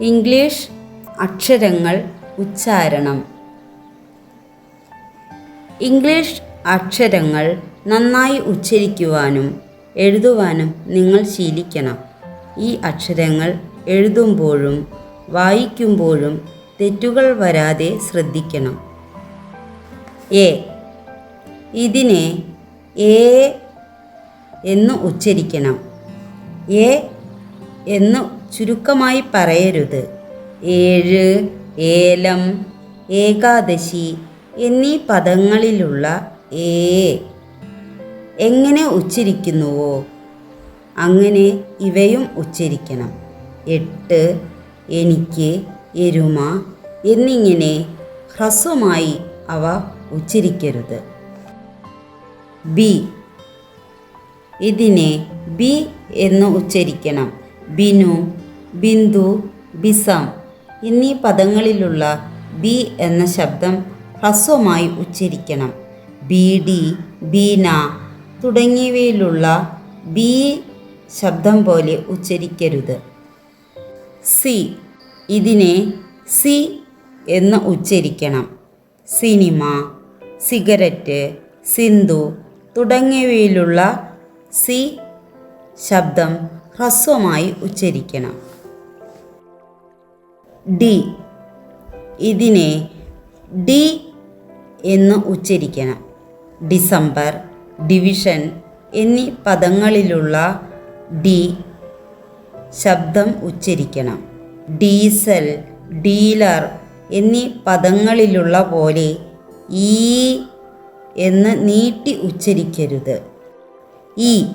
English അക്ഷരങ്ങൾ ഉച്ചാരണം. English അക്ഷരങ്ങൾ നന്നായി ഉച്ചരിക്കുവാനും എഴുതുവാനും നിങ്ങൾ ശീലിക്കണം. ഈ അക്ഷരങ്ങൾ എഴുതുമ്പോഴും വായിക്കുമ്പോഴും തെറ്റുകൾ വരാതെ ശ്രദ്ധിക്കണം. എ. ഇതിനെ എ എന്ന് ഉച്ചരിക്കണം. എ എന്ന് ചുരുക്കമായി പറയരുത്. ഏഴ് ഏലം ഏകാദശി എന്നീ പദങ്ങളിലുള്ള ഏ എങ്ങനെ ഉച്ചരിക്കുന്നുവോ അങ്ങനെ ഇവയും ഉച്ചരിക്കണം. എട്ട് എനിക്ക് എരുമ എന്നിങ്ങനെ ഹ്രസ്വമായി അവ ഉച്ചരിക്കരുത്. ബി. ഇതിനെ ബി എന്ന് ഉച്ചരിക്കണം. ബിനു ബിന്ദു ബിസം എന്നീ പദങ്ങളിലുള്ള ബി എന്ന ശബ്ദം ഹ്രസ്വമായി ഉച്ചരിക്കണം. ബി ഡി ബീന തുടങ്ങിയവയിലുള്ള ബി ശബ്ദം പോലെ ഉച്ചരിക്കരുത്. സി ഇതിനെ സി എന്ന് ഉച്ചരിക്കണം. സിനിമ സിഗരറ്റ് സിന്ധു തുടങ്ങിയവയിലുള്ള സി ശബ്ദം ഹ്രസ്വമായി ഉച്ചരിക്കണം. ഡി. ഇതിനെ ഡി എന്ന് ഉച്ചരിക്കണം. ഡിസംബർ ഡിവിഷൻ എന്നീ പദങ്ങളിലുള്ള ഡി ശബ്ദം ഉച്ചരിക്കണം. ഡീസൽ ഡീലർ എന്നീ പദങ്ങളിലുള്ള പോലെ ഈ എന്ന് നീട്ടി ഉച്ചരിക്കരുത്. ഈ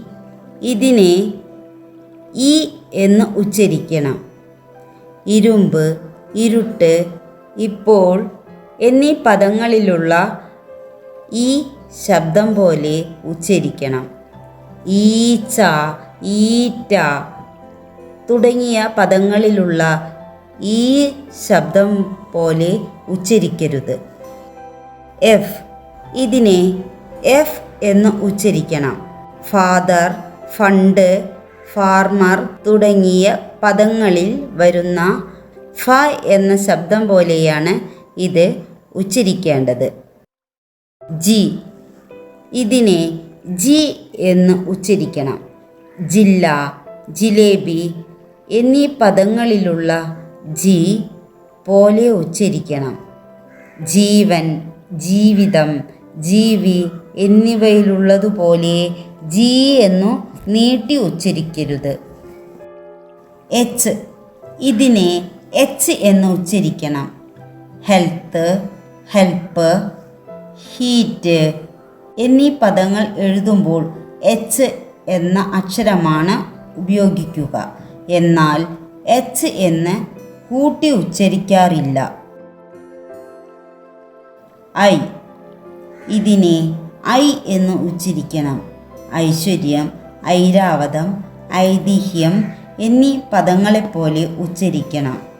ഇതിനെ ഈ എന്ന് ഉച്ചരിക്കണം. ഇരുമ്പ് ഇരുട്ട് ഇപ്പോൾ എന്നീ പദങ്ങളിലുള്ള ഈ ശബ്ദം പോലെ ഉച്ചരിക്കണം. ഈച്ച ഈറ്റ തുടങ്ങിയ പദങ്ങളിലുള്ള ഈ ശബ്ദം പോലെ ഉച്ചരിക്കരുത്. എഫ് ഇതിനെ എഫ് എന്ന് ഉച്ചരിക്കണം. ഫാദർ ഫണ്ട് ഫാർമർ തുടങ്ങിയ പദങ്ങളിൽ വരുന്ന ഫ എന്ന ശബ്ദം പോലെയാണ് ഇത് ഉച്ചരിക്കേണ്ടത്. ജി. ഇതിനെ ജി എന്ന് ഉച്ചരിക്കണം. ജില്ല ജിലേബി എന്നീ പദങ്ങളിലുള്ള ജി പോലെ ഉച്ചരിക്കണം. ജീവൻ ജീവിതം ജീവി എന്നിവയിലുള്ളതുപോലെ ജി എന്നു നീട്ടി ഉച്ചരിക്കരുത്. എച്ച് ഇതിനെ എച്ച് എന്ന് ഉച്ചരിക്കണം. ഹെൽത്ത് ഹെൽപ്പ് ഹീറ്റ് എന്നീ പദങ്ങൾ എഴുതുമ്പോൾ എച്ച് എന്ന അക്ഷരമാണ് ഉപയോഗിക്കുക. എന്നാൽ എച്ച് എന്ന് കൂട്ടി ഉച്ചരിക്കാറില്ല. ഐ ഇതിനെ ഐ എന്ന് ഉച്ചരിക്കണം. ഐശ്വര്യം ഐരാവതം ഐതിഹ്യം എന്നീ പദങ്ങളെപ്പോലെ ഉച്ചരിക്കണം.